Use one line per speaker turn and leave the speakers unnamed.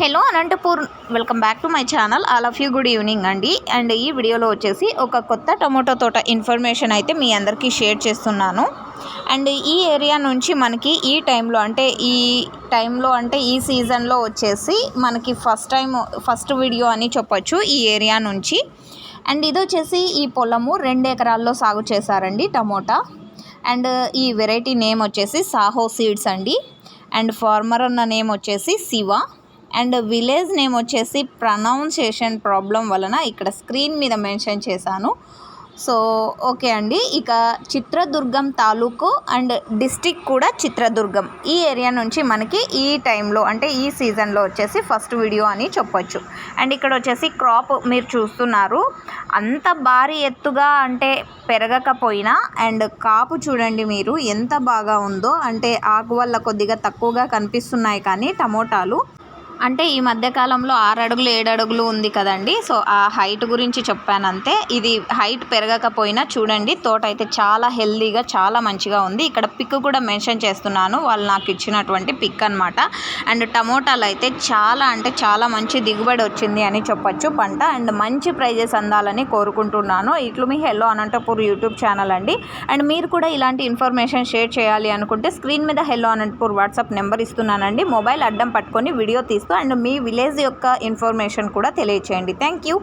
Hello Anantapur welcome back to my channel. All of you good evening అండి. And ఈ వీడియోలో వచ్చేసి ఒక కొత్త టమోటో తోట ఇన్ఫర్మేషన్ అయితే మీ అందరికీ షేర్ చేస్తున్నాను. అండ్ ఈ ఏరియా నుంచి మనకి ఈ టైంలో అంటే ఈ టైంలో అంటే ఈ సీజన్లో వచ్చేసి మనకి ఫస్ట్ టైం ఫస్ట్ వీడియో అని చెప్పొచ్చు ఈ ఏరియా నుంచి. అండ్ ఇది వచ్చేసి ఈ పొలము రెండు ఎకరాల్లో సాగు చేశారండి టమోటా. అండ్ ఈ వెరైటీ నేమ్ వచ్చేసి సాహో సీడ్స్ అండి. అండ్ ఫార్మర్ అన్న నేమ్ వచ్చేసి శివ. అండ్ విలేజ్ నేమ్ వచ్చేసి ప్రొనౌన్సియేషన్ ప్రాబ్లం వలన ఇక్కడ స్క్రీన్ మీద మెన్షన్ చేశాను. సో ఓకే అండి. ఇక చిత్రదుర్గం తాలూకు అండ్ డిస్టిక్ కూడా చిత్రదుర్గం. ఈ ఏరియా నుంచి మనకి ఈ టైంలో అంటే ఈ సీజన్లో వచ్చేసి ఫస్ట్ వీడియో అని చెప్పొచ్చు. అండ్ ఇక్కడ వచ్చేసి క్రాప్ మీరు చూస్తున్నారు. అంత భారీ ఎత్తుగా అంటే పెరగకపోయినా అండ్ కాపు చూడండి మీరు ఎంత బాగా ఉందో. అంటే ఆకు వల్ల కొద్దిగా తక్కువగా కనిపిస్తున్నాయి కానీ టమోటాలు. అంటే ఈ మధ్యకాలంలో ఆరు అడుగులు ఏడు అడుగులు ఉంది కదండి. సో ఆ హైట్ గురించి చెప్పాను అంతే ఇది హైట్ పెరగకపోయినా చూడండి తోట అయితే చాలా హెల్దీగా చాలా మంచిగా ఉంది. ఇక్కడ పిక్ కూడా మెన్షన్ చేస్తున్నాను. వాళ్ళు నాకు ఇచ్చినటువంటి పిక్ అనమాట అండ్ టమోటాలు అయితే చాలా అంటే చాలా మంచి దిగుబడి వచ్చింది అని చెప్పొచ్చు. పంట అండ్ మంచి ప్రైజెస్ అందాలని కోరుకుంటున్నాను. ఇట్లు మీ హెల్లో అనంతపూర్ యూట్యూబ్ ఛానల్ అండి. అండ్ మీరు కూడా ఇలాంటి ఇన్ఫర్మేషన్ షేర్ చేయాలి అనుకుంటే స్క్రీన్ మీద హెల్లో అనంతపూర్ వాట్సాప్ నెంబర్ ఇస్తున్నానండి. మొబైల్ అడ్డం పట్టుకొని వీడియో తీస్తూ అండ్ మీ విలేజ్ యొక్క ఇన్ఫర్మేషన్ కూడా తెలియచేయండి. Thank you.